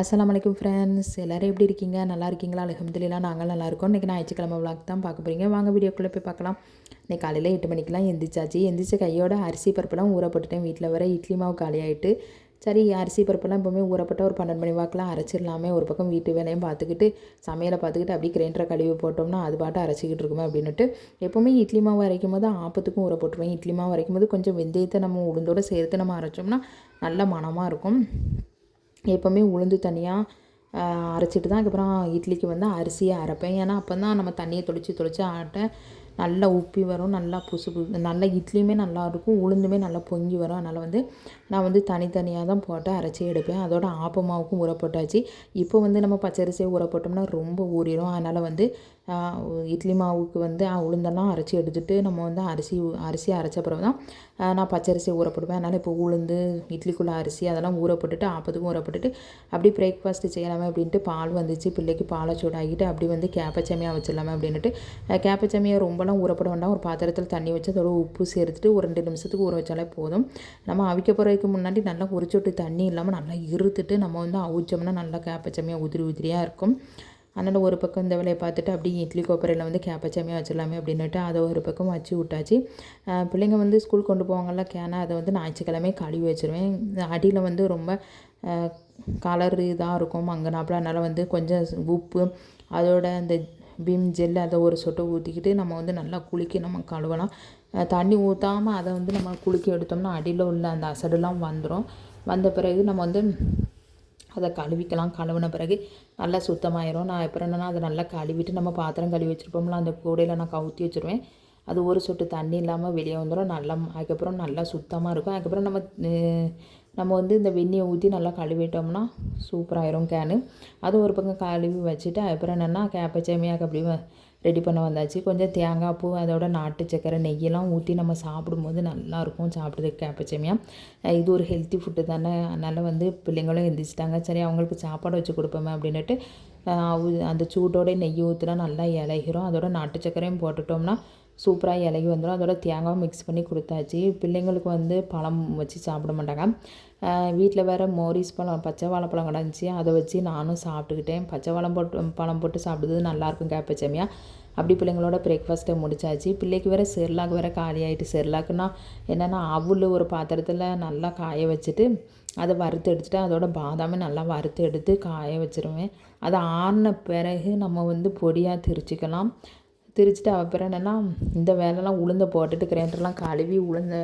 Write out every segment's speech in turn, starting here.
அஸ்லாம் அலைக்கும் ஃப்ரெண்ட்ஸ் எல்லோரும் எப்படி இருக்கீங்க? நல்லா இருக்கீங்களா? அலமதுல்லா நாங்கள் நல்லா இருக்கோம். இன்றைக்கி ஞாயிற்றுக்கிழமை விளாக் தான் பார்க்க போகிறீங்க வாங்க வீடியோக்குள்ளே போய் பார்க்கலாம். இன்னைக்கு காலையில் எட்டு மணிக்கெலாம் எந்திரிச்சாச்சு. எந்திரிச்ச கையோட அரிசி பருப்பெல்லாம் ஊற போட்டுட்டேன். வீட்டில் வர இட்லி மாவு காலியாகிட்டு சரி அரிசி பருப்பெல்லாம் எப்போவுமே ஊறப்பட்ட ஒரு பன்னெண்டு மணி வாக்கெலாம் அரைச்சிடலாமே. ஒரு பக்கம் வீட்டு வேலையும் பார்த்துக்கிட்டு சமையலை பார்த்துக்கிட்டு அப்படியே கிரைண்டரை கழுவி போட்டோம்னா அது பாட்டு அரைச்சிக்கிட்டு இருக்குமே அப்படின்னுட்டு எப்போவுமே இட்லி மாவு அரைக்கும் போது ஆப்பத்துக்கும் ஊற போட்டுருவேன். இட்லி மாவு அரைக்கும் போது கொஞ்சம் வெந்தயத்தை நம்ம உளுந்தோடு சேர்த்து நம்ம அரைச்சோம்னா நல்ல மனமாக இருக்கும். எப்போவுமே உளுந்து தனியாக அரைச்சிட்டு தான் அதுக்கப்புறம் இட்லிக்கு வந்து அரிசியை அரைப்பேன். ஏன்னா அப்போ தான் நம்ம தண்ணியை தொளித்து தொளித்து ஆட்ட நல்லா உப்பி வரும் நல்லா புசு புசு நல்லா இட்லியுமே நல்லா இருக்கும் உளுந்துமே நல்லா பொங்கி வரும். அதனால் வந்து நான் வந்து தனித்தனியாக தான் போட்டு அரைச்சி எடுப்பேன். அதோட ஆப்பமாவுக்கும் உரப்பட்டாச்சு இப்போ வந்து நம்ம பச்சரிசியை ஊற போட்டோம்னா ரொம்ப ஊறிடும். அதனால் வந்து இட்லி மாவுக்கு வந்து உளுந்தெல்லாம் அரைச்சி எடுத்துகிட்டு நம்ம வந்து அரிசி அரிசி அரைச்ச பிறகு தான் நான் பச்சரிசி ஊறப்படுவேன் அதனால் இப்போ உளுந்து இட்லிக்குள்ளே அரிசி அதெல்லாம் ஊறப்பட்டுட்டு ஆப்பத்துக்கும் ஊறப்பட்டுட்டு அப்படி பிரேக்ஃபாஸ்ட்டு செய்யலாமே அப்படின்ட்டு பால் வந்துச்சு. பிள்ளைக்கு பாலை சூடாகிட்டு அப்படி வந்து கேப்பச்சமையாக வச்சிடலாமே அப்படின்ட்டு ரொம்ப ரொம்பலாம் ஊறப்பட வேண்டாம். ஒரு பாத்திரத்தில் தண்ணி வச்சு அதோட உப்பு சேர்த்துட்டு ஒரு ரெண்டு நிமிஷத்துக்கு ஊற வச்சாலே போதும். நம்ம அவிக்க போகிறதுக்கு முன்னாடி நல்லா உரிச்சோட்டு தண்ணி இல்லாமல் நல்லா இருத்துட்டு நம்ம வந்து அவிச்சோம்னா நல்லா கேப்பச்சமையாக உதிரி உதிரியாக இருக்கும். அதனால் ஒரு பக்கம் இந்த வேலையை பார்த்துட்டு அப்படியே இட்லி கோப்பரையில் வந்து கேப்பச்சாமியாக வச்சிடலாமே அப்படின்னுட்டு அதை ஒரு பக்கம் வச்சு விட்டாச்சு. பிள்ளைங்க வந்து ஸ்கூல் கொண்டு போவாங்கள்ல கேனை அதை வந்து ஞாயிற்றுக்கிழமை கழுவி வச்சுருவேன். அடியில் வந்து ரொம்ப கலர் இதாக இருக்கும். மங்கனாப்பில் அதனால் வந்து கொஞ்சம் உப்பு அதோட அந்த விம் ஜெல் அதை ஒரு சொட்டை ஊற்றிக்கிட்டு நம்ம வந்து நல்லா குளிக்க நம்ம கழுவலாம். தண்ணி ஊற்றாமல் அதை வந்து நம்ம குளிக்க எடுத்தோம்னா அடியில் உள்ள அந்த அசடுலாம் வந்துடும் வந்த பிறகு நம்ம வந்து அதை கழுவிக்கலாம். கழுவின பிறகு நல்லா சுத்தமாயிரும். நான் அப்புறம் என்னென்னா அதை நல்லா கழுவிட்டு நம்ம பாத்திரம் கழுவி வச்சுருப்போம்ல அந்த கூடையில் நான் கவுத்தி வச்சுருவேன். அது ஒரு சொட்டு தண்ணி இல்லாமல் வெளியே வந்துடும் நல்லா அதுக்கப்புறம் நல்லா சுத்தமாக இருக்கும். அதுக்கப்புறம் நம்ம நம்ம வந்து இந்த வெந்நியை ஊற்றி நல்லா கழுவிட்டோம்னா சூப்பராகிரும் கேனு அது ஒரு பக்கம் கழுவி வச்சுட்டு அப்புறம் என்னென்னா கேப்பச்சேமியாக அப்படி ரெடி பண்ண வந்தாச்சு. கொஞ்சம் தேங்காய் பூ அதோட நாட்டு சக்கரை நெய்யெல்லாம் ஊற்றி நம்ம சாப்பிடும்போது நல்லாயிருக்கும் சாப்பிட்றதுக்கு கேப்பச்சேமியாக இது ஒரு ஹெல்த்தி ஃபுட்டு தானே. அதனால் வந்து பிள்ளைங்களும் எந்திரிச்சிட்டாங்க. சரி அவங்களுக்கு சாப்பாடு வச்சு கொடுப்போமே அப்படின்னுட்டு அந்த சூட்டோட நெய் ஊற்றினா நல்லா இலகிரும் அதோட நாட்டு சக்கரையும் போட்டுட்டோம்னா சூப்பராக இலகி வந்துடும். அதோட தேங்காய் மிக்ஸ் பண்ணி கொடுத்தாச்சு. பிள்ளைங்களுக்கு வந்து பழம் வச்சு சாப்பிட மாட்டாங்க. வீட்டில் வேறு மோரிஸ் பழம் பச்சை வாழைப்பழம் கிடந்துச்சு. அதை வச்சு நானும் சாப்பிட்டுக்கிட்டேன். பச்சை வாழம் போட்டு பழம் போட்டு சாப்பிடுறது நல்லாயிருக்கும் கேப்பச்சமையாக அப்படி பிள்ளைங்களோட பிரேக்ஃபாஸ்ட்டை முடிச்சாச்சு. பிள்ளைக்கு வேறு செர்லாக் வேறு காலி ஆகிட்டு செர்லாக்குன்னா என்னென்னா அவுள் ஒரு பாத்திரத்தில் நல்லா காய வச்சுட்டு அதை வறுத்து எடுத்துட்டு அதோட பாதாமை நல்லா வறுத்து எடுத்து காய வச்சுருவேன். அதை ஆறின பிறகு நம்ம வந்து பொடியாக திரிச்சிக்கலாம். திரிச்சிட்டு அப்புறம் என்னென்னா இந்த வேலைலாம் உளுந்தை போட்டுட்டு கிரைண்டர்லாம் கழுவி உளுந்த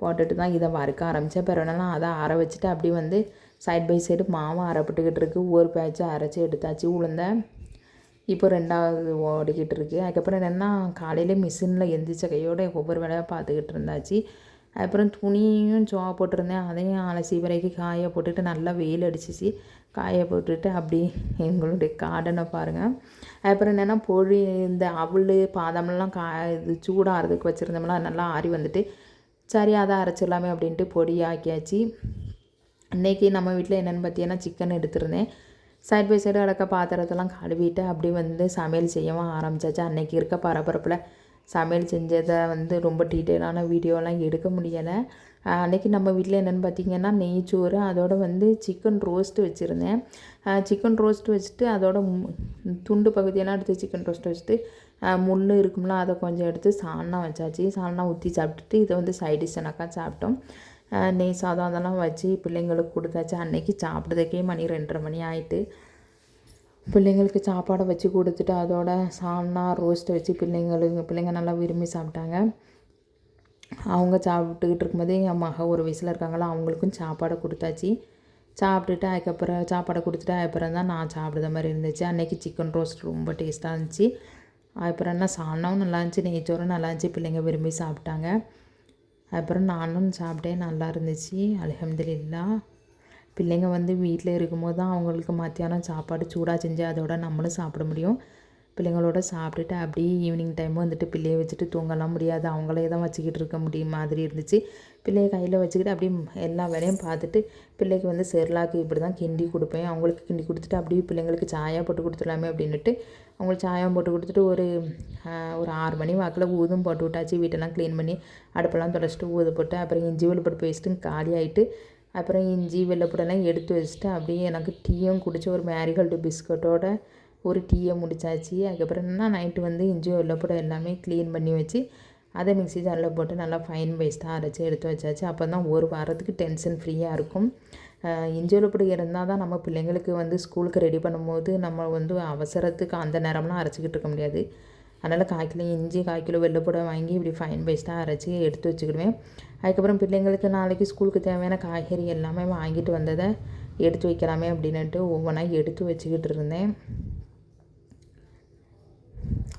போட்டுட்டு தான் இதை வறுக்க ஆரம்பித்தேன் பிறகு என்னென்னா அதை அர வச்சுட்டு அப்படி வந்து சைட் பை சைடு மாவும் அரைப்பட்டுக்கிட்டு இருக்குது ஒரு பேட்சை அரைச்சி எடுத்தாச்சு உளுந்த. இப்போ ரெண்டாவது ஓடிக்கிட்டு இருக்குது அதுக்கப்புறம் என்னென்னா காலையில் மிஷினில் எந்திரிச்ச கையோட ஒவ்வொரு வேலையாக பார்த்துக்கிட்டு இருந்தாச்சு. அப்புறம் துணியும் சோவா போட்டிருந்தேன். அதையும் அலசி வரைக்கும் காய போட்டுட்டு நல்லா வெயில் அடிச்சிச்சு. காய போட்டுட்டு அப்படி எங்களுடைய கார்டனை பாருங்கள் அப்புறம் என்னென்னா பொழி இந்த அவள் பாதாமெல்லாம் கா இது சூடாகிறதுக்கு வச்சுருந்தோம்னா நல்லா ஆறி வந்துட்டு சரி அதை அரைச்சிடலாமே அப்படின்ட்டு பொடி ஆக்கியாச்சு. இன்றைக்கி நம்ம வீட்டில் என்னென்னு பார்த்தீங்கன்னா சிக்கன் எடுத்திருந்தேன். சைட் பை சைடு அடக்க பாத்திரத்தெல்லாம் கழுவிட்டு அப்படி வந்து சமையல் செய்யவும் ஆரம்பித்தாச்சு அன்றைக்கி இருக்க பரபரப்பில் சமையல் செஞ்சதை வந்து ரொம்ப டீட்டெயிலான வீடியோலாம் எடுக்க முடியலை. அன்றைக்கி நம்ம வீட்டில் என்னென்னு பார்த்தீங்கன்னா நெய்ச்சோறு அதோடு வந்து சிக்கன் ரோஸ்ட்டு வச்சுருந்தேன். சிக்கன் ரோஸ்ட் வச்சுட்டு அதோட துண்டு பகுதியெல்லாம் எடுத்து சிக்கன் ரோஸ்ட் வச்சுட்டு முள் இருக்கும்ல அதை கொஞ்சம் எடுத்து சால்னா வச்சாச்சு. சால்னா ஊற்றி சாப்பிட்டுட்டு இதை வந்து சைடிஷ் சாப்பிட்டோம். நெய் சாதம் அதெல்லாம் வச்சு பிள்ளைங்களுக்கு கொடுத்தாச்சு. அன்னைக்கு சாப்பிட்றதுக்கே மணி ரெண்டரை மணி ஆகிட்டு பிள்ளைங்களுக்கு சாப்பாடை வச்சு கொடுத்துட்டு அதோட சால்னா ரோஸ்ட்டை வச்சு பிள்ளைங்களுக்கு பிள்ளைங்க நல்லா விரும்பி சாப்பிட்டாங்க. அவங்க சாப்பிட்டுக்கிட்டு இருக்கும்போதே என் மக ஒரு வயசில் இருக்காங்களோ அவங்களுக்கும் சாப்பாடை கொடுத்தாச்சு. சாப்பிட்டுட்டு அதுக்கப்புறம் சாப்பாடை கொடுத்துட்டு அதுக்கப்புறம் தான் நான் சாப்பிட்ற மாதிரி இருந்துச்சு. அன்றைக்கி சிக்கன் ரோஸ்ட் ரொம்ப டேஸ்ட்டாக இருந்துச்சு. அப்புறம் என்ன சாணம் நல்லா இருந்துச்சு நெய்ச்சோறும் நல்லா இருந்துச்சு பிள்ளைங்க விரும்பி சாப்பிட்டாங்க. அப்புறம் நானும் சாப்பிட்டேன் நல்லா இருந்துச்சு. அலமதுல்லா பிள்ளைங்க வந்து வீட்டில் இருக்கும்போது தான் அவங்களுக்கு மத்தியானம் சாப்பாடு சூடாக செஞ்சு அதோட நம்மளும் சாப்பிட முடியும். பிள்ளைங்களோட சாப்பிட்டுட்டு அப்படியே ஈவினிங் டைம் வந்துட்டு பிள்ளையை வச்சுட்டு தூங்கலாம் முடியாது. அவங்களே தான் வச்சுக்கிட்டு இருக்க முடியும் மாதிரி இருந்துச்சு. பிள்ளைய கையில் வச்சுக்கிட்டு அப்படியே எல்லா வேலையும் பார்த்துட்டு பிள்ளைக்கு வந்து செர்லாக்கு இப்படி தான் கிண்டி கொடுப்பேன். அவங்களுக்கு கிண்டி கொடுத்துட்டு அப்படியே பிள்ளைங்களுக்கு சாயா போட்டு கொடுத்துடலாமே அப்படின்ட்டு அவங்களுக்கு சாயம் போட்டு கொடுத்துட்டு ஒரு ஒரு ஆறு மணி வாக்கில் ஊதும் போட்டு விட்டாச்சு. வீட்டெல்லாம் க்ளீன் பண்ணி அடுப்பெல்லாம் தொடச்சிட்டு ஊது போட்டு அப்புறம் இஞ்சி வெளுப்பட்டு பேஸ்ட்டும் காலி ஆகிட்டு அப்புறம் இஞ்சி வெள்ளைப்பூடெல்லாம் எடுத்து வச்சுட்டு அப்படியே எனக்கு டீயும் குடித்து ஒரு மேரிகோல்டு பிஸ்கட்டோட ஒரு டீயை முடிச்சாச்சு. அதுக்கப்புறம் என்ன நைட்டு வந்து இஞ்சி வெள்ளைப்பூடம் எல்லாமே க்ளீன் பண்ணி வச்சு அதை மிக்ஸி ஜாரில் போட்டு நல்லா ஃபைன் பேஸ்ட்டாக அரைச்சி எடுத்து வச்சாச்சு. அப்போ தான் ஒரு வாரத்துக்கு டென்ஷன் ஃப்ரீயாக இருக்கும். அஹ் இஞ்சி இருந்தால் தான் நம்ம பிள்ளைங்களுக்கு வந்து ஸ்கூலுக்கு ரெடி பண்ணும்போது நம்ம வந்து அவசரத்துக்கு அந்த நேரம்லாம் அரைச்சிக்கிட்டு இருக்க முடியாது. அதனால் கால் கிலோ இஞ்சி கால் கிலோ வெள்ளைப்பூடை வாங்கி இப்படி ஃபைன் பேஸ்ட்டாக அரைச்சி எடுத்து வச்சுக்கிடுவேன். அதுக்கப்புறம் பிள்ளைங்களுக்கு நாளைக்கு ஸ்கூலுக்கு தேவையான காய்கறி எல்லாமே வாங்கிட்டு வந்ததை எடுத்து வைக்கலாமே அப்படின்ட்டு ஒவ்வொன்றா எடுத்து வச்சுக்கிட்டு இருந்தேன்.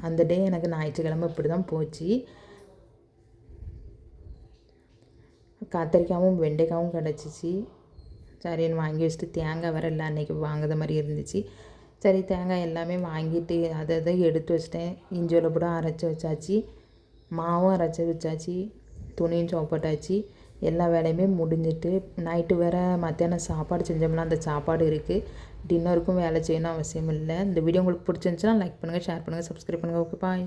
அந்த டே எனக்கு ஞாயிற்றுக்கிழமை இப்படி தான் போச்சு. கத்திரிக்காயும் வெண்டைக்காயும் கிடச்சிச்சு. சரின்னு வாங்கி வச்சுட்டு தேங்காய் வேறு இல்லை அன்றைக்கி வாங்குற மாதிரி இருந்துச்சு. சரி தேங்காய் எல்லாமே வாங்கிட்டு அதை அதை எடுத்து வச்சிட்டேன். இஞ்சோல கூட அரைச்சி வச்சாச்சு மாவும் அரைச்சி வச்சாச்சு துணியும் சோப்பட்டாச்சு எல்லா வேலையுமே முடிஞ்சிட்டு நைட்டு வேறு மத்தியானம் சாப்பாடு செஞ்சோம்னா அந்த சாப்பாடு இருக்குது டின்னருக்கும் வேலை செய்யணும் அவசியம் இல்லை. இந்த வீடியோ உங்களுக்கு பிடிச்சிருந்துச்சுன்னா லைக் பண்ணுங்கள் ஷேர் பண்ணுங்கள் சப்ஸ்கிரைப் பண்ணுங்கள் ஓகே பாய்